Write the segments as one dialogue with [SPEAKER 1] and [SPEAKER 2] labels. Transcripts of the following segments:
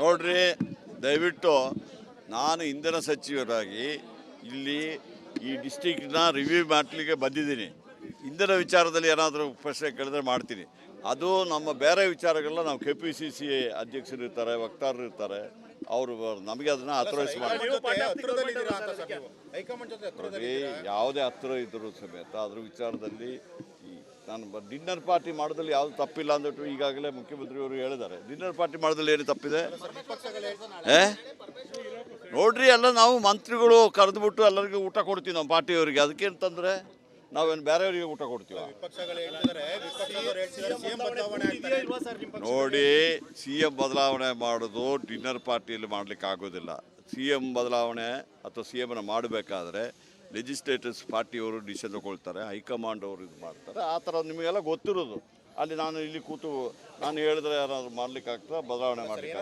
[SPEAKER 1] ನೋಡ್ರಿ ದಯವಿಟ್ಟು ನಾನು ಇಂಧನ ಸಚಿವರಾಗಿ ಇಲ್ಲಿ ಈ ಡಿಸ್ಟಿಕ್ನ ರಿವ್ಯೂ ಮಾಡಲಿಕ್ಕೆ ಬಂದಿದ್ದೀನಿ. ಇಂಧನ ವಿಚಾರದಲ್ಲಿ ಏನಾದರೂ ಪ್ರಶ್ನೆ ಕೇಳಿದ್ರೆ ಮಾಡ್ತೀನಿ. ಅದು ನಮ್ಮ ಬೇರೆ ವಿಚಾರಗಳನ್ನ ನಾವು ಕೆ ಪಿ ಸಿ ಸಿ ಅಧ್ಯಕ್ಷರು ಇರ್ತಾರೆ ವಕ್ತಾರರು ಇರ್ತಾರೆ ಅವರು ನಮಗೆ ಅದನ್ನು ಅಥರೈಸ್ ಮಾಡಿ. ಯಾವುದೇ ಹತ್ರ ಇದ್ದರೂ ಸಮೇತ ಅದ್ರ ವಿಚಾರದಲ್ಲಿ ನಾನು ಡಿನ್ನರ್ ಪಾರ್ಟಿ ಮಾಡೋದ್ರಲ್ಲಿ ಯಾವುದು ತಪ್ಪಿಲ್ಲ ಅಂದ್ಬಿಟ್ಟು ಈಗಾಗಲೇ ಮುಖ್ಯಮಂತ್ರಿಯವರು ಹೇಳಿದ್ದಾರೆ. ಡಿನ್ನರ್ ಪಾರ್ಟಿ ಮಾಡೋದ್ರಲ್ಲಿ ಏನು ತಪ್ಪಿದೆ? ಏ? ನೋಡ್ರಿ ಎಲ್ಲ ನಾವು ಮಂತ್ರಿಗಳು ಕರೆದುಬಿಟ್ಟು ಎಲ್ಲರಿಗೂ ಊಟ ಕೊಡ್ತೀವಿ ನಮ್ಮ ಪಾರ್ಟಿಯವರಿಗೆ. ಅದಕ್ಕೆ ಅಂತಂದರೆ ನಾವೇನು ಬೇರೆಯವರಿಗೆ ಊಟ ಕೊಡ್ತೀವ? ನೋಡಿ ಸಿ ಎಂ ಬದಲಾವಣೆ ಮಾಡೋದು ಡಿನ್ನರ್ ಪಾರ್ಟಿಯಲ್ಲಿ ಮಾಡ್ಲಿಕ್ಕೆ ಆಗೋದಿಲ್ಲ ಸಿ ಎಂ ಬದಲಾವಣೆ ಅಥವಾ ಸಿ ಎಮ್ನ ಮಾಡಬೇಕಾದ್ರೆ ಲೆಜಿಸ್ಲೇಟರ್ಸ್ ಪಾರ್ಟಿಯವರು ಡಿಸಿಷನ್ ತಗೊಳ್ತಾರೆ ಹೈಕಮಾಂಡ್ ಅವರು ಇದು ಮಾಡ್ತಾರೆ. ಆ ಥರ ನಿಮಗೆಲ್ಲ ಗೊತ್ತಿರೋದು. ಅಲ್ಲಿ ನಾನು ಇಲ್ಲಿ ಕೂತು ನಾನು ಹೇಳಿದ್ರೆ ಯಾರಾದರೂ ಮಾಡ್ಲಿಕ್ಕೆ ಆಗ್ತದೆ? ಬದಲಾವಣೆ ಮಾಡ್ಲಿಕ್ಕೆ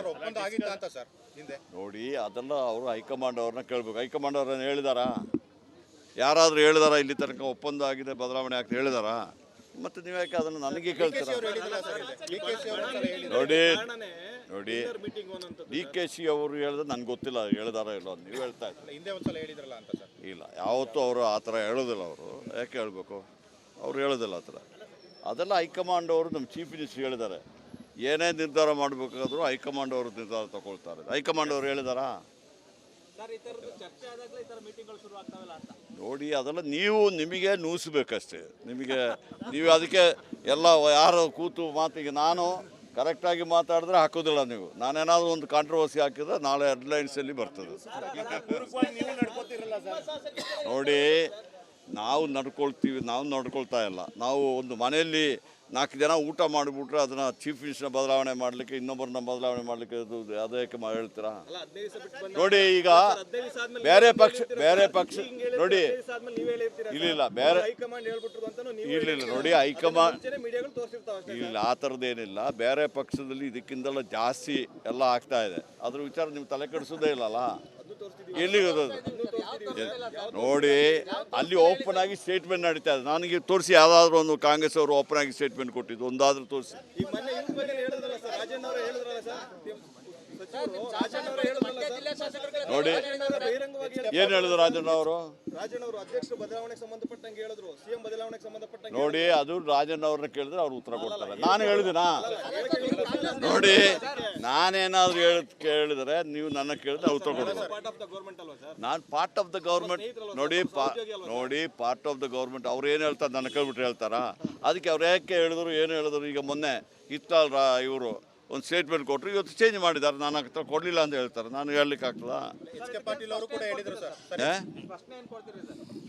[SPEAKER 1] ನೋಡಿ ಅದೆಲ್ಲ ಅವರು ಹೈಕಮಾಂಡ್ ಅವ್ರನ್ನ ಕೇಳಬೇಕು. ಹೈಕಮಾಂಡ್ ಅವ್ರನ್ನ ಹೇಳಿದಾರಾ? ಯಾರಾದರೂ ಹೇಳಿದಾರ ಇಲ್ಲಿ ತನಕ ಒಪ್ಪಂದ ಆಗಿದೆ ಬದಲಾವಣೆ ಆಗ್ತದೆ ಹೇಳಿದಾರಾ? ಮತ್ತೆ ನೀವು ಯಾಕೆ ಅದನ್ನು ನನಗೆ ಕೇಳ್ತೀರಾ? ನೋಡಿ ನೋಡಿ ಡಿ ಕೆ ಸಿ ಅವರು ಹೇಳಿದ್ರೆ ನನಗೆ ಗೊತ್ತಿಲ್ಲ ಹೇಳಿದಾರ ಇಲ್ಲ ನೀವು ಹೇಳ್ತಾ ಇದ್ದೀರಿ
[SPEAKER 2] ಹಿಂದೆ ಒಂದ್ಸಲ ಹೇಳಿದ್ರಲ್ಲ ಅಂತ ಸರ್.
[SPEAKER 1] ಇಲ್ಲ ಯಾವತ್ತೂ ಅವರು ಆ ಥರ ಹೇಳೋದಿಲ್ಲ ಅವರು. ಯಾಕೆ ಹೇಳಬೇಕು? ಅವ್ರು ಹೇಳೋದಿಲ್ಲ ಆ ಥರ. ಅದೆಲ್ಲ ಹೈಕಮಾಂಡ್ ಅವರು ನಮ್ಮ ಚೀಫ್ ಮಿನಿಸ್ಟರ್ ಹೇಳಿದ್ದಾರೆ. ಏನೇ ನಿರ್ಧಾರ ಮಾಡಬೇಕಾದ್ರೂ ಹೈಕಮಾಂಡ್ ಅವರು ನಿರ್ಧಾರ ತಗೊಳ್ತಾರೆ. ಹೈಕಮಾಂಡ್ ಅವರು ಹೇಳಿದಾರಾ? ನೋಡಿ ಅದೆಲ್ಲ ನೀವು ನಿಮಗೆ ನೂಸ್ಬೇಕಷ್ಟೇ. ನಿಮಗೆ ನೀವು ಅದಕ್ಕೆ ಎಲ್ಲ ಯಾರು ಕೂತು ಮಾತಿಗೆ ನಾನು ಕರೆಕ್ಟಾಗಿ ಮಾತಾಡಿದ್ರೆ ಹಾಕೋದಿಲ್ಲ ನೀವು. ನಾನೇನಾದರೂ ಒಂದು ಕಾಂಟ್ರವರ್ಸಿ ಹಾಕಿದ್ರೆ ನಾಳೆ ಹೆಡ್ಲೈನ್ಸಲ್ಲಿ ಬರ್ತದೆ. ನೋಡಿ, ನಾವು ನಡ್ಕೊಳ್ತೀವಿ, ನಾವು ನಡ್ಕೊಳ್ತಾ ಇಲ್ಲ. ನಾವು ಒಂದು ಮನೆಯಲ್ಲಿ ನಾಲ್ಕು ಜನ ಊಟ ಮಾಡಿಬಿಟ್ರೆ ಅದನ್ನು ಚೀಫ್ ಮಿನಿಸ್ಟರ್ ಬದಲಾವಣೆ ಮಾಡಲಿಕ್ಕೆ, ಇನ್ನೊಬ್ಬರನ್ನ ಬದಲಾವಣೆ ಮಾಡಲಿಕ್ಕೆ ಅದು ಅದಕ್ಕೆ ಹೇಳ್ತೀರಾ? ನೋಡಿ, ಈಗ ಬೇರೆ ಪಕ್ಷ ಬೇರೆ ಪಕ್ಷ ನೋಡಿ ಇಲ್ಲ? ಬೇರೆ
[SPEAKER 3] ಇರಲಿಲ್ಲ
[SPEAKER 1] ನೋಡಿ, ಹೈಕಮಾಂಡ್ ಇಲ್ಲ, ಆ ಥರದ್ದೇನಿಲ್ಲ ಬೇರೆ ಪಕ್ಷದಲ್ಲಿ ಇದಕ್ಕಿಂತಲೂ ಜಾಸ್ತಿ ಎಲ್ಲ ಆಗ್ತಾ ಇದೆ. ಅದ್ರ ವಿಚಾರ ನೀವು ತಲೆ ಕೆಡಿಸೋದೇ ಇಲ್ಲಲ್ಲ? ಎಲ್ಲಿ ಅದು ನೋಡಿ, ಅಲ್ಲಿ ಓಪನ್ ಆಗಿ ಸ್ಟೇಟ್ಮೆಂಟ್ ನಡೀತಾ ಇದೆ. ನನಗೆ ತೋರಿಸಿ ಯಾವುದಾದ್ರೂ ಒಂದು ಕಾಂಗ್ರೆಸ್ ಅವರು ಓಪನ್ ಆಗಿ ಸ್ಟೇಟ್ಮೆಂಟ್ ಕೊಟ್ಟಿದ್ದು, ಒಂದಾದ್ರೂ ತೋರಿಸಿ. ನೋಡಿ, ಏನ್ ಹೇಳಿದ್ರು. ರಾಜಣ್ಣ ಅವರು? ನೋಡಿ, ಅದು ರಾಜಣ್ಣ ಅವ್ರನ್ನ ಕೇಳಿದ್ರೆ ಅವ್ರು ಉತ್ತರ ಕೊಡ್ತಾರೆ. ನಾನು ಹೇಳಿದಿನ? ನೋಡಿ, ನಾನೇನಾದ್ರು ಹೇಳ, ಕೇಳಿದ್ರೆ ನೀವು ನನ್ನ ಕೇಳಿದ್ರೆ ಉತ್ತರ ಕೊಡ್ತಾರೆ. ನಾನು ಪಾರ್ಟ್ ಆಫ್ ದ ಗೌರ್ಮೆಂಟ್ ನೋಡಿ ನೋಡಿ ಪಾರ್ಟ್ ಆಫ್ ದ ಗೌರ್ಮೆಂಟ್ ಅವ್ರು ಏನು ಹೇಳ್ತಾರೆ ನನ್ನ ಕೇಳ್ಬಿಟ್ಟು ಹೇಳ್ತಾರಾ? ಅದಕ್ಕೆ ಅವ್ರು ಯಾಕೆ ಹೇಳಿದ್ರು, ಏನು ಹೇಳಿದ್ರು? ಈಗ ಮೊನ್ನೆ ಇತ್ತಲ್ರ ಇವರು ಒಂದು ಸ್ಟೇಟ್ಮೆಂಟ್ ಕೊಟ್ಟರು ಇವತ್ತು ಚೇಂಜ್ ಮಾಡಿದ್ದಾರೆ ನಾನು ಹತ್ರ ಕೊಡಲಿಲ್ಲ ಅಂತ ಹೇಳ್ತಾರೆ ನಾನು ಹೇಳಲಿಕ್ಕೆ
[SPEAKER 2] ಸರ್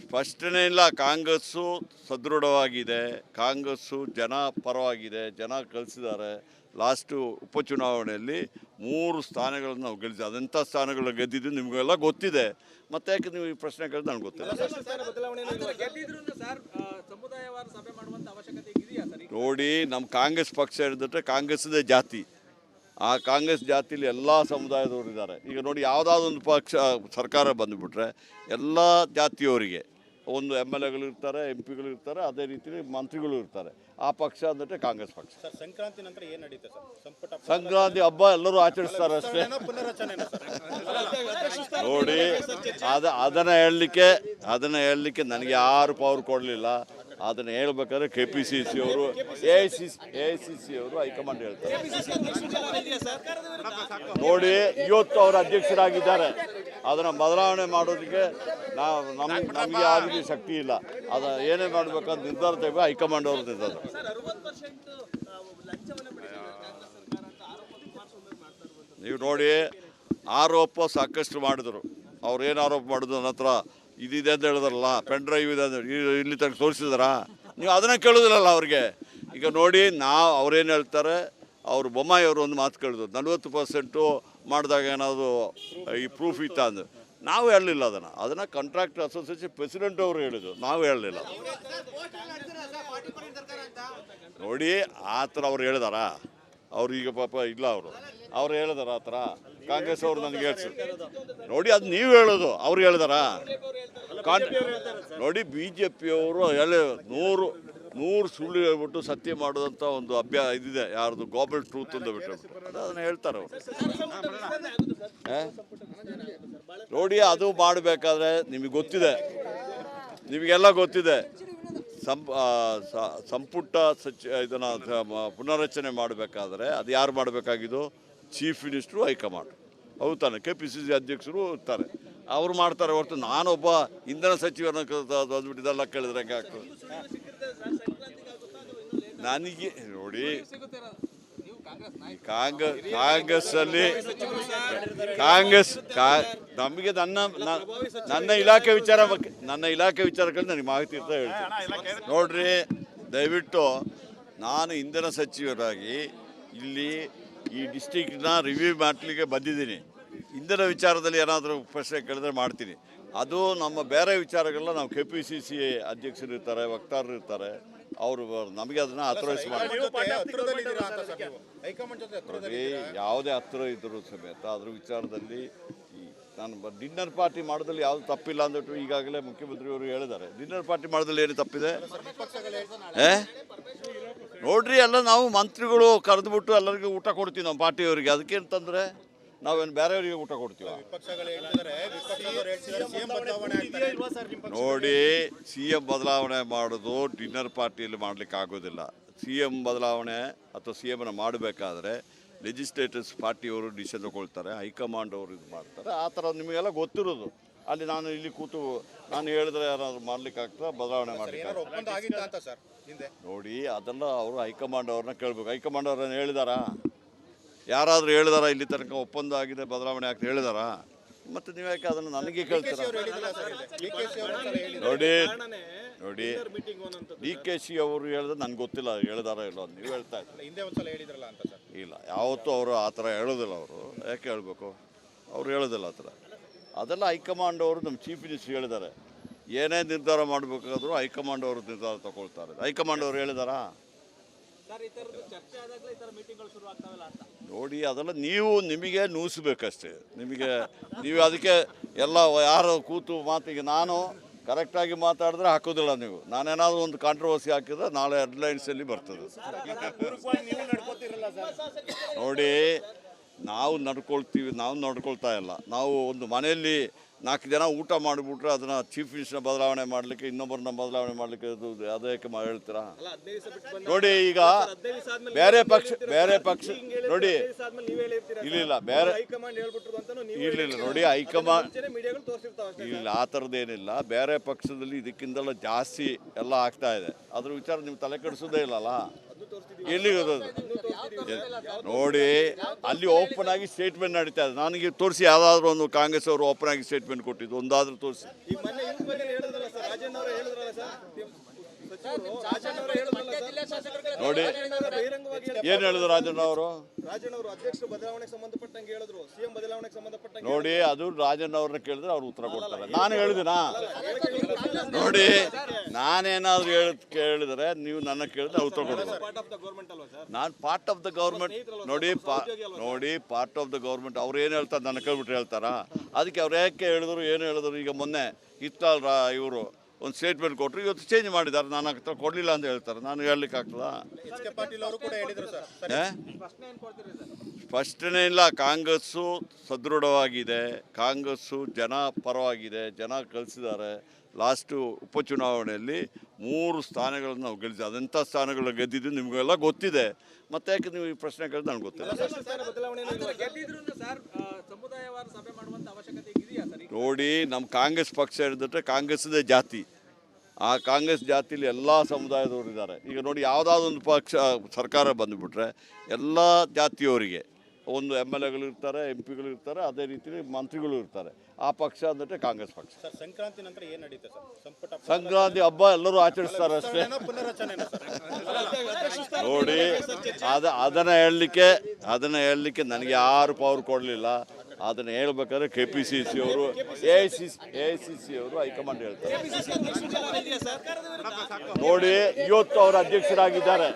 [SPEAKER 1] ಸ್ಪಷ್ಟನೆ ಇಲ್ಲ ಕಾಂಗ್ರೆಸ್ಸು ಸದೃಢವಾಗಿದೆ ಕಾಂಗ್ರೆಸ್ಸು ಜನ ಪರವಾಗಿದೆ ಜನ ಕಲಿಸಿದ್ದಾರೆ ಲಾಸ್ಟು ಉಪಚುನಾವಣೆಯಲ್ಲಿ ಮೂರು ಸ್ಥಾನಗಳನ್ನು ನಾವು ಗೆಲ್ಲಿಸಿ ಅದೆಂಥ ಸ್ಥಾನಗಳು ಗೆದ್ದಿದ್ದು ನಿಮಗೆಲ್ಲ ಗೊತ್ತಿದೆ ಮತ್ತೆ ಯಾಕೆ ನೀವು ಈ ಪ್ರಶ್ನೆ ಕೇಳಿದ್ರೆ ನನಗೆ ಗೊತ್ತಿಲ್ಲ
[SPEAKER 3] ಸಭೆ ಅವಶ್ಯಕತೆ ಇದೆಯಾ ಸರ್ ಈಗ?
[SPEAKER 1] ನೋಡಿ ನಮ್ಮ ಕಾಂಗ್ರೆಸ್ ಪಕ್ಷ ಹಿಡಿದ್ರೆ ಕಾಂಗ್ರೆಸ್ದೇ ಜಾತಿ. ಆ ಕಾಂಗ್ರೆಸ್ ಜಾತಿಲಿ ಎಲ್ಲ ಸಮುದಾಯದವರು ಇದ್ದಾರೆ ಈಗ ನೋಡಿ ಯಾವುದಾದ್ರು ಒಂದು ಪಕ್ಷ ಸರ್ಕಾರ ಬಂದುಬಿಟ್ರೆ ಎಲ್ಲ ಜಾತಿಯವರಿಗೆ ಒಂದು ಎಂ ಎಲ್ ಎಗಳು ಇರ್ತಾರೆ ಎಂ ಪಿಗಳು ಇರ್ತಾರೆ ಅದೇ ರೀತಿಯಲ್ಲಿ ಮಂತ್ರಿಗಳು ಇರ್ತಾರೆ. ಆ ಪಕ್ಷ ಅಂದ್ರೆ ಕಾಂಗ್ರೆಸ್ ಪಕ್ಷ.
[SPEAKER 2] ಸರ್ ಸಂಕ್ರಾಂತಿ ನಂತರ ಏನ್ ನಡೀತೆ ಸರ್? ಸಂಪುಟ
[SPEAKER 1] ಸಂಕ್ರಾಂತಿ ಹಬ್ಬ ಎಲ್ಲರೂ ಆಚರಿಸ್ತಾರೆ ಅಷ್ಟೇ.
[SPEAKER 2] ಪುನರಚನೆ ಸರ್?
[SPEAKER 1] ನೋಡಿ ಅದ ಅದನ್ನು ಹೇಳಲಿಕ್ಕೆ ಅದನ್ನು ಹೇಳಲಿಕ್ಕೆ ನನಗೆ ಯಾರು ಪವರ್ ಕೊಡಲಿಲ್ಲ. ಅದನ್ನು ಹೇಳ್ಬೇಕಾದ್ರೆ ಕೆ ಪಿ ಸಿ ಸಿ ಅವರು A I C A I C C ಅವರು ಹೈಕಮಾಂಡ್ ಹೇಳ್ತಾರೆ. ನೋಡಿ, ಇವತ್ತು ಅವರು ಅಧ್ಯಕ್ಷರಾಗಿದ್ದಾರೆ. ಅದನ್ನು ಬದಲಾವಣೆ ಮಾಡೋದಕ್ಕೆ ನಾವು ನಮ್ ನಮಗೆ ಯಾರಿಗೂ ಶಕ್ತಿ ಇಲ್ಲ. ಅದು ಏನೇ ಮಾಡಬೇಕಂತ ನಿರ್ಧಾರ ತೆಗೆದು ಹೈಕಮಾಂಡ್ ಅವರು ನಿರ್ಧಾರ ನೀವು ನೋಡಿ, ಆರೋಪ ಸಾಕಷ್ಟು ಮಾಡಿದರು. ಅವ್ರು ಏನು ಆರೋಪ ಮಾಡಿದ್ರು? ನನ್ನ ಹತ್ರ ಇದಿದೆ ಅಂತ ಹೇಳಿದ್ರಲ್ಲ ಪೆನ್ ಡ್ರೈವ್ ಇದೆ ಅಂತ ಇಲ್ಲಿ ತನಕ ತೋರಿಸಿದಾರಾ? ನೀವು ಅದನ್ನ ಕೇಳೋದಿಲ್ಲಲ್ಲ ಅವ್ರಿಗೆ. ಈಗ ನೋಡಿ, ನಾವು ಅವ್ರೇನು ಹೇಳ್ತಾರೆ, ಅವರು ಬೊಮ್ಮಾಯಿ ಅವರು ಒಂದು ಮಾತು ಕೇಳಿದ್ರು, ನಲ್ವತ್ತು ಪರ್ಸೆಂಟು ಮಾಡಿದಾಗ ಏನಾದರೂ, ಈ ಪ್ರೂಫ್ ಇತ್ತ ಅಂದ್ರೆ. ನಾವು ಹೇಳಲಿಲ್ಲ ಅದನ್ನು. ಅದನ್ನು ಕಾಂಟ್ರಾಕ್ಟ್ ಅಸೋಸಿಯೇಷನ್ ಪ್ರೆಸಿಡೆಂಟ್ ಅವರು ಹೇಳಿದ್ರು, ನಾವು ಹೇಳಲಿಲ್ಲ. ನೋಡಿ ಆ ಥರ ಅವ್ರು ಹೇಳಿದಾರಾ? ಅವ್ರು ಈಗ ಪಾಪ ಇಲ್ಲ ಅವರು. ಅವ್ರು ಹೇಳಿದಾರ ಆ ಥರ ಕಾಂಗ್ರೆಸ್ ಅವರು ನನಗೆ ಹೇಳ್ಸು. ನೋಡಿ ಅದು ನೀವು ಹೇಳೋದು. ಅವ್ರು ಹೇಳಿದಾರ? ಕಾನ್ ನೋಡಿ ಬಿ ಜೆ ಪಿಯವರು ಹೇಳಿ ನೂರು ನೂರು ಸುಳ್ಳು ಹೇಳ್ಬಿಟ್ಟು ಸತ್ಯ ಮಾಡೋದಂಥ ಒಂದು ಅಭ್ಯಾಸ ಇದಿದೆ. ಯಾರ್ದು? ಗೋಬಲ್ ಟ್ರೂತ್ ಅಂತ ಬಿಟ್ಟು ಅದು ಅದನ್ನ ಹೇಳ್ತಾರೆ ಅವರು. ನೋಡಿ ಅದು ಮಾಡಬೇಕಾದ್ರೆ ನಿಮಗೆ ಗೊತ್ತಿದೆ. ನಿಮಗೆಲ್ಲ ಗೊತ್ತಿದೆ. ಸಂಪುಟ ಸಚಿ ಇದನ್ನು ಪುನರ್ರಚನೆ ಮಾಡಬೇಕಾದ್ರೆ ಅದು ಯಾರು ಮಾಡಬೇಕಾಗಿದ್ದು? Chief minister high command. ಅವು ತಾನೆ ಕೆ ಪಿ ಸಿ ಸಿ ಅಧ್ಯಕ್ಷರು ಇರ್ತಾರೆ ಅವ್ರು ಮಾಡ್ತಾರೆ ಹೊರತು ನಾನೊಬ್ಬ ಇಂಧನ ಸಚಿವರನ್ನ ಬಂದ್ಬಿಟ್ಟಿದ್ದಲ್ಲ ಕೇಳಿದ್ರೆ ಹೆಂಗೆ ಆಗ್ತದೆ? ನನಗೆ ನೋಡಿ, ಕಾಂಗ್ರೆಸ್ ಕಾಂಗ್ರೆಸ್ ಅಲ್ಲಿ ಕಾಂಗ್ರೆಸ್, ಕಾ- ನಮಗೆ ನನ್ನ ನನ್ನ ಇಲಾಖೆ ವಿಚಾರ ಬಗ್ಗೆ, ನನ್ನ ಇಲಾಖೆ ವಿಚಾರಗಳು ನನಗೆ ಮಾಹಿತಿ ಅಂತ ಹೇಳ್ತೀನಿ. ನೋಡ್ರಿ, ದಯವಿಟ್ಟು ನಾನು ಇಂಧನ ಸಚಿವರಾಗಿ ಇಲ್ಲಿ ಈ ಡಿಸ್ಟಿಕ್ನ ರಿವ್ಯೂ ಮಾಡಲಿಕ್ಕೆ ಬಂದಿದ್ದೀನಿ. ಇಂಧನ ವಿಚಾರದಲ್ಲಿ ಏನಾದರೂ ಪ್ರಶ್ನೆ ಕೇಳಿದ್ರೆ ಮಾಡ್ತೀನಿ. ಅದು ನಮ್ಮ ಬೇರೆ ವಿಚಾರಗಳನ್ನ ನಾವು ಕೆ ಪಿ ಸಿ ಸಿ ಅಧ್ಯಕ್ಷರು ಇರ್ತಾರೆ ವಕ್ತಾರರು ಇರ್ತಾರೆ. ಅವರು ನಮಗೆ ಅದನ್ನ ಅಥರೈಸ್ ಮಾಡಿ. ಯಾವುದೇ ಹತ್ರ ಇದ್ದರೂ ಸಮೇತ ಅದ್ರ ವಿಚಾರದಲ್ಲಿ ಈ ನಾನು ಡಿನ್ನರ್ ಪಾರ್ಟಿ ಮಾಡೋದ್ರಲ್ಲಿ ಯಾವುದು ತಪ್ಪಿಲ್ಲ ಅಂದ್ಬಿಟ್ಟು ಈಗಾಗಲೇ ಮುಖ್ಯಮಂತ್ರಿಯವರು ಹೇಳಿದ್ದಾರೆ. ಡಿನ್ನರ್ ಪಾರ್ಟಿ ಮಾಡೋದ್ರಲ್ಲಿ ಏನು ತಪ್ಪಿದೆ? ಏ? ನೋಡ್ರಿ, ಎಲ್ಲ ನಾವು ಮಂತ್ರಿಗಳು ಕರೆದುಬಿಟ್ಟು ಎಲ್ಲರಿಗೂ ಊಟ ಕೊಡ್ತೀವಿ ನಮ್ಮ ಪಾರ್ಟಿಯವರಿಗೆ. ಅದಕ್ಕೆ ಅಂತಂದ್ರೆ ನಾವೇನು ಬೇರೆಯವರಿಗೆ ಊಟ ಕೊಡ್ತೀವ? ನೋಡಿ, ಸಿ ಎಂ ಬದಲಾವಣೆ ಮಾಡೋದು ಡಿನ್ನರ್ ಪಾರ್ಟಿಯಲ್ಲಿ ಮಾಡ್ಲಿಕ್ಕೆ ಆಗೋದಿಲ್ಲ. ಸಿ ಎಂ ಬದಲಾವಣೆ ಅಥವಾ ಸಿ ಎಮ್ನ ಮಾಡಬೇಕಾದ್ರೆ ಲೆಜಿಸ್ಲೇಟರ್ಸ್ ಪಾರ್ಟಿಯವರು ಡಿಸಿಷನ್ ತಗೊಳ್ತಾರೆ, ಹೈಕಮಾಂಡ್ ಅವರು ಇದು ಮಾಡ್ತಾರೆ. ಆ ಥರ ನಿಮಗೆಲ್ಲ ಗೊತ್ತಿರೋದು. ಅಲ್ಲಿ ನಾನು ಇಲ್ಲಿ ಕೂತು ನಾನು ಹೇಳಿದ್ರೆ ಯಾರಾದ್ರು ಮಾಡ್ಲಿಕ್ಕೆ ಆಗ್ತದೆ? ಬದಲಾವಣೆ ಮಾಡ್ಲಿಕ್ಕೆ
[SPEAKER 2] ಏನಾದ್ರು ಒಪ್ಪಂದ ಆಗಿತ್ತ ಅಂತ ಸರ್ ಹಿಂದೆ?
[SPEAKER 1] ನೋಡಿ ಅದೆಲ್ಲ ಅವರು ಹೈಕಮಾಂಡ್ ಅವ್ರನ್ನ ಕೇಳಬೇಕು. ಹೈಕಮಾಂಡ್ ಅವ್ರನ್ನ ಹೇಳಿದಾರಾ? ಯಾರಾದರೂ ಹೇಳಿದಾರ ಇಲ್ಲಿ ತನಕ ಒಪ್ಪಂದ ಆಗಿದೆ ಬದಲಾವಣೆ ಆಗ್ತದೆ ಹೇಳಿದಾರಾ? ಮತ್ತೆ ನೀವು ಯಾಕೆ ಅದನ್ನು ನನಗೆ ಕೇಳ್ತೀರಾ?
[SPEAKER 2] ಅವ್ರು ಹೇಳಿದಿಲ್ಲ ಸರ್ ಡಿ ಅವರು ಒಂದ್ಸಲ ಹೇಳಿದ್ರು.
[SPEAKER 1] ನೋಡಿ ನೋಡಿ ಡಿ ಕೆ ಸಿ ಅವರು ಹೇಳಿದ್ರೆ ನನಗೆ ಗೊತ್ತಿಲ್ಲ ಹೇಳಿದಾರ ಇಲ್ಲ ಅಂತ ನೀವು ಹೇಳ್ತಾ ಇದ್ದೀರಿ
[SPEAKER 2] ಹಿಂದೆ ಹೇಳಿದ್ರಲ್ಲ ಅಂತ ಸರ್.
[SPEAKER 1] ಇಲ್ಲ ಯಾವತ್ತೂ ಅವರು ಆ ಥರ ಹೇಳೋದಿಲ್ಲ ಅವರು. ಯಾಕೆ ಹೇಳಬೇಕು? ಅವ್ರು ಹೇಳೋದಿಲ್ಲ ಆ ಥರ. ಅದೆಲ್ಲ ಹೈಕಮಾಂಡ್ ಅವರು ನಮ್ಮ ಚೀಫ್ ಮಿನಿಸ್ಟರ್ ಹೇಳಿದ್ದಾರೆ. ಏನೇ ನಿರ್ಧಾರ ಮಾಡಬೇಕಾದ್ರೂ ಹೈಕಮಾಂಡ್ ಅವರು ನಿರ್ಧಾರ ತಗೊಳ್ತಾರೆ. ಹೈಕಮಾಂಡ್ ಅವರು ಹೇಳಿದಾರಾ? ನೋಡಿ ಅದೆಲ್ಲ ನೀವು ನಿಮಗೆ ನೂಸಬೇಕಷ್ಟೇ. ನಿಮಗೆ ನೀವು ಅದಕ್ಕೆ ಎಲ್ಲ ಯಾರು ಕೂತು ಮಾತಿಗೆ ನಾನು ಕರೆಕ್ಟಾಗಿ ಮಾತಾಡಿದ್ರೆ ಹಾಕೋದಿಲ್ಲ ನೀವು. ನಾನೇನಾದರೂ ಒಂದು ಕಾಂಟ್ರವರ್ಸಿ ಹಾಕಿದ್ರೆ ನಾಳೆ ಹೆಡ್ಲೈನ್ಸಲ್ಲಿ ಬರ್ತದೆ. ನೋಡಿ ನಾವು ನಡ್ಕೊಳ್ತೀವಿ ನಾವು ನಡ್ಕೊಳ್ತಾ ಇಲ್ಲ. ನಾವು ಒಂದು ಮನೆಯಲ್ಲಿ ನಾಲ್ಕು ಜನ ಊಟ ಮಾಡಿಬಿಟ್ರೆ ಅದನ್ನು ಚೀಫ್ ಮಿನಿಸ್ಟರ್ ಬದಲಾವಣೆ ಮಾಡಲಿಕ್ಕೆ ಇನ್ನೊಬ್ಬರನ್ನ ಬದಲಾವಣೆ ಮಾಡಲಿಕ್ಕೆ ಅದು ಅದಕ್ಕೆ ಹೇಳ್ತೀರಾ? ನೋಡಿ ಈಗ ಬೇರೆ ಪಕ್ಷ ಬೇರೆ ಪಕ್ಷ ನೋಡಿ ಇಲ್ಲ, ಬೇರೆ-
[SPEAKER 3] ಇರಲಿಲ್ಲ
[SPEAKER 1] ನೋಡಿ, ಹೈಕಮಾಂಡ್- ಇಲ್ಲ ಆ ಥರದ್ದೇನಿಲ್ಲ ಬೇರೆ ಪಕ್ಷದಲ್ಲಿ ಇದಕ್ಕಿಂತಲೂ ಜಾಸ್ತಿ ಎಲ್ಲ ಆಗ್ತಾ ಇದೆ. ಅದ್ರ ವಿಚಾರ ನೀವು ತಲೆ ಕೆಡಿಸೋದೇ ಇಲ್ಲಲ್ಲ? ಎಲ್ಲಿ ಇರೋದು ನೋಡಿ, ಅಲ್ಲಿ ಓಪನ್ ಆಗಿ ಸ್ಟೇಟ್ಮೆಂಟ್ ನಡೀತಾ ಇದೆ. ನನಗೆ ತೋರಿಸಿ ಯಾವುದಾದ್ರೂ ಒಂದು ಕಾಂಗ್ರೆಸ್ ಅವರು ಓಪನ್ ಆಗಿ ಸ್ಟೇಟ್ಮೆಂಟ್ ಕೊಟ್ಟಿದ್ದು, ಒಂದಾದ್ರೂ ತೋರಿಸಿ. ನೋಡಿ, ಏನ್ ಹೇಳಿದ್ರು. ರಾಜಣ್ಣ ಅವರು? ನೋಡಿ, ಅದು ರಾಜಣ್ಣ ಅವ್ರನ್ನ ಕೇಳಿದ್ರೆ ಅವ್ರು ಉತ್ತರ ಕೊಡ್ತಾರೆ. ನಾನು ಹೇಳಿದಿನ? ನೋಡಿ, ನಾನೇನಾದ್ರು ಹೇಳ, ಕೇಳಿದ್ರೆ ನೀವು ನನ್ನ ಕೇಳಿದ್ರೆ ಉತ್ತರ ಕೊಡ್ತಾರೆ. ನಾನು ಪಾರ್ಟ್ ಆಫ್ ದ ಗೌರ್ಮೆಂಟ್ ನೋಡಿ ನೋಡಿ ಪಾರ್ಟ್ ಆಫ್ ದ ಗೌರ್ಮೆಂಟ್ ಅವ್ರು ಏನು ಹೇಳ್ತಾರೆ ನನ್ನ ಕೇಳ್ಬಿಟ್ಟು ಹೇಳ್ತಾರಾ? ಅದಕ್ಕೆ ಅವ್ರು ಯಾಕೆ ಹೇಳಿದ್ರು, ಏನು ಹೇಳಿದ್ರು? ಈಗ ಮೊನ್ನೆ ಇತ್ತಲ್ರ ಇವರು ಒಂದು ಸ್ಟೇಟ್ಮೆಂಟ್ ಕೊಟ್ಟರು ಇವತ್ತು ಚೇಂಜ್ ಮಾಡಿದ್ದಾರೆ ನಾನು ಹತ್ರ ಕೊಡಲಿಲ್ಲ ಅಂತ ಹೇಳ್ತಾರೆ ನಾನು ಹೇಳಲಿಕ್ಕೆ
[SPEAKER 2] ಸರ್
[SPEAKER 1] ಸ್ಪಷ್ಟನೆ ಇಲ್ಲ ಕಾಂಗ್ರೆಸ್ಸು ಸದೃಢವಾಗಿದೆ ಕಾಂಗ್ರೆಸ್ಸು ಜನ ಪರವಾಗಿದೆ ಜನ ಕಲಿಸಿದ್ದಾರೆ ಲಾಸ್ಟು ಉಪಚುನಾವಣೆಯಲ್ಲಿ ಮೂರು ಸ್ಥಾನಗಳನ್ನು ನಾವು ಗೆಲ್ಲಿಸಿ ಅದೆಂಥ ಸ್ಥಾನಗಳು ಗೆದ್ದಿದ್ದು ನಿಮಗೆಲ್ಲ ಗೊತ್ತಿದೆ ಮತ್ತೆ ಯಾಕೆ ನೀವು ಈ ಪ್ರಶ್ನೆ ಕೇಳಿದ್ರೆ ನನಗೆ ಗೊತ್ತಿಲ್ಲ
[SPEAKER 3] ಸಭೆ ಅವಶ್ಯಕತೆ ಇದೆಯಾ ಸರ್ ಈಗ?
[SPEAKER 1] ನೋಡಿ ನಮ್ಮ ಕಾಂಗ್ರೆಸ್ ಪಕ್ಷ ಹಿಡಿದ್ರೆ ಕಾಂಗ್ರೆಸ್ದೇ ಜಾತಿ. ಆ ಕಾಂಗ್ರೆಸ್ ಜಾತಿಲಿ ಎಲ್ಲ ಸಮುದಾಯದವರು ಇದ್ದಾರೆ ಈಗ ನೋಡಿ ಯಾವುದಾದ್ರು ಒಂದು ಪಕ್ಷ ಸರ್ಕಾರ ಬಂದುಬಿಟ್ರೆ ಎಲ್ಲ ಜಾತಿಯವರಿಗೆ ಒಂದು ಎಂ ಎಲ್ ಎಗಳು ಇರ್ತಾರೆ ಎಂ ಪಿಗಳು ಇರ್ತಾರೆ ಅದೇ ರೀತಿಯಲ್ಲಿ ಮಂತ್ರಿಗಳು ಇರ್ತಾರೆ. ಆ ಪಕ್ಷ ಅಂದ್ರೆ ಕಾಂಗ್ರೆಸ್ ಪಕ್ಷ.
[SPEAKER 2] ಸರ್ ಸಂಕ್ರಾಂತಿ ನಂತರ ಏನ್ ನಡೀತೆ ಸರ್? ಸಂಪುಟ
[SPEAKER 1] ಸಂಕ್ರಾಂತಿ ಹಬ್ಬ ಎಲ್ಲರೂ ಆಚರಿಸ್ತಾರೆ ಅಷ್ಟೇ.
[SPEAKER 2] ಪುನರಚನೆ ಸರ್?
[SPEAKER 1] ನೋಡಿ ಅದ ಅದನ್ನು ಹೇಳಲಿಕ್ಕೆ ಅದನ್ನು ಹೇಳಲಿಕ್ಕೆ ನನಗೆ ಯಾರು ಪವರ್ ಕೊಡಲಿಲ್ಲ. ಅದನ್ನು ಹೇಳ್ಬೇಕಾದ್ರೆ ಕೆ ಪಿ ಸಿ ಸಿ ಅವರು A I C A I C C ಅವರು ಹೈಕಮಾಂಡ್ ಹೇಳ್ತಾರೆ. ನೋಡಿ, ಇವತ್ತು ಅವರು ಅಧ್ಯಕ್ಷರಾಗಿದ್ದಾರೆ.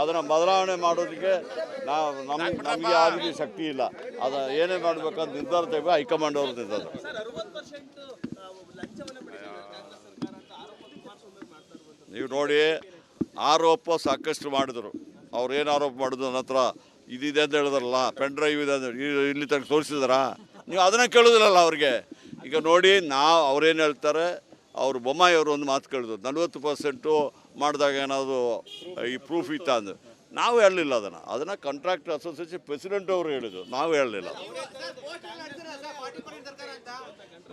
[SPEAKER 1] ಅದನ್ನು ಬದಲಾವಣೆ ಮಾಡೋದಕ್ಕೆ ನಾವು ನಮ್ ನಮಗೆ ಆ ಶಕ್ತಿ ಇಲ್ಲ. ಅದು ಏನೇ ಮಾಡಬೇಕಂತ ನಿರ್ಧಾರ ತೆಗೆದು ಹೈಕಮಾಂಡ್ ಅವರು ನಿರ್ಧಾರ ನೀವು ನೋಡಿ, ಆರೋಪ ಸಾಕಷ್ಟು ಮಾಡಿದರು. ಅವ್ರು ಏನು ಆರೋಪ ಮಾಡಿದ್ರು? ನನ್ನ ಹತ್ರ ಇದಿದೆ ಅಂತ ಹೇಳಿದ್ರಲ್ಲ ಪೆನ್ ಡ್ರೈವ್ ಇದೆ ಅಂತ ಇಲ್ಲಿ ತನಕ ತೋರಿಸಿದಾರಾ? ನೀವು ಅದನ್ನ ಕೇಳೋದಿಲ್ಲಲ್ಲ ಅವ್ರಿಗೆ. ಈಗ ನೋಡಿ ನಾವು ಅವ್ರೇನು ಹೇಳ್ತಾರೆ ಅವರು ಬೊಮ್ಮಾಯಿ ಅವರು ಒಂದು ಮಾತು ಕೇಳಿದ್ರು ನಲ್ವತ್ತು ಪರ್ಸೆಂಟು ಮಾಡಿದಾಗ ಏನಾದರೂ ಈ ಪ್ರೂಫ್ ಇತ್ತ ಅಂದ್ರೆ. ನಾವು ಹೇಳಲಿಲ್ಲ ಅದನ್ನು. ಅದನ್ನು ಕಾಂಟ್ರಾಕ್ಟ್ ಅಸೋಸಿಯೇಷನ್ ಪ್ರೆಸಿಡೆಂಟ್ ಅವರು ಹೇಳಿದ್ರು ನಾವು ಹೇಳಲಿಲ್ಲ.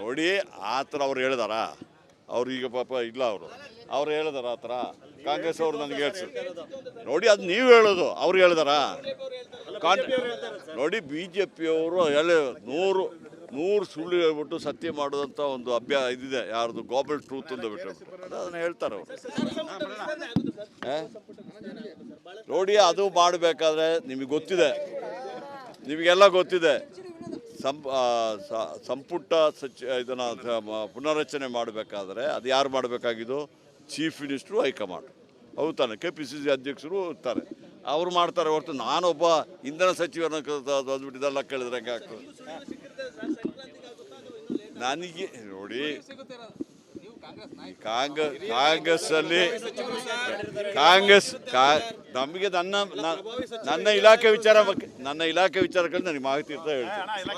[SPEAKER 1] ನೋಡಿ ಆ ಥರ ಅವ್ರು ಹೇಳಿದಾರ? ಅವ್ರು ಈಗ ಪಾಪ ಇಲ್ಲ ಅವರು. ಅವ್ರು ಹೇಳಿದಾರ ಆ ಥರ. ಕಾಂಗ್ರೆಸ್ ಅವರು ನನಗೆ ಹೇಳ್ಸು. ನೋಡಿ, ಅದು ನೀವು ಹೇಳೋದು. ಅವ್ರು ಹೇಳಿದಾರ. ನೋಡಿ ಬಿ ಜೆ ಪಿಯವರು ಹೇಳಿ ನೂರು ನೂರು ಸುಳ್ಳು ಹೇಳ್ಬಿಟ್ಟು ಸತ್ಯ ಮಾಡೋದಂಥ ಒಂದು ಅಭ್ಯಾ ಇದಿದೆ. ಯಾರ್ದು ಗೋಬಲ್ ಟ್ರೂತ್ ಅಂತ ಬಿಟ್ಟು ಅದು ಅದನ್ನು ಹೇಳ್ತಾರೆ ಅವರು. ನೋಡಿ, ಅದು ಮಾಡಬೇಕಾದ್ರೆ ನಿಮಗೆ ಗೊತ್ತಿದೆ. ನಿಮಗೆಲ್ಲ ಗೊತ್ತಿದೆ. ಸಂ, ಸಂಪುಟ ಸಚಿ, ಇದನ್ನು ಪುನರ್ರಚನೆ ಮಾಡಬೇಕಾದ್ರೆ ಅದು ಯಾರು ಮಾಡಬೇಕಾಗಿದ್ದು? Chief minister high command. ಅವು ತಾನೆ ಕೆ ಪಿ ಸಿ ಸಿ ಅಧ್ಯಕ್ಷರು ಇರ್ತಾರೆ. ಅವರು ಮಾಡ್ತಾರೆ ಹೊರತು ನಾನೊಬ್ಬ ಇಂಧನ ಸಚಿವರನ್ನ ಬಂದ್ಬಿಟ್ಟು ಕೇಳಿದ್ರೆ ಹೆಂಗೆ ಆಗ್ತದೆ? ನನಗೆ, ನೋಡಿ, ಕಾಂಗ್ರೆಸ್ ಕಾಂಗ್ರೆಸ್ ಅಲ್ಲಿ ಕಾಂಗ್ರೆಸ್ ನಮಗೆ ನನ್ನ ನನ್ನ ಇಲಾಖೆ ವಿಚಾರ ಬಗ್ಗೆ ನನ್ನ ಇಲಾಖೆ ವಿಚಾರಗಳು ನನಗೆ ಮಾಹಿತಿ ಇರ್ತಾ ಹೇಳ್ತೀನಿ.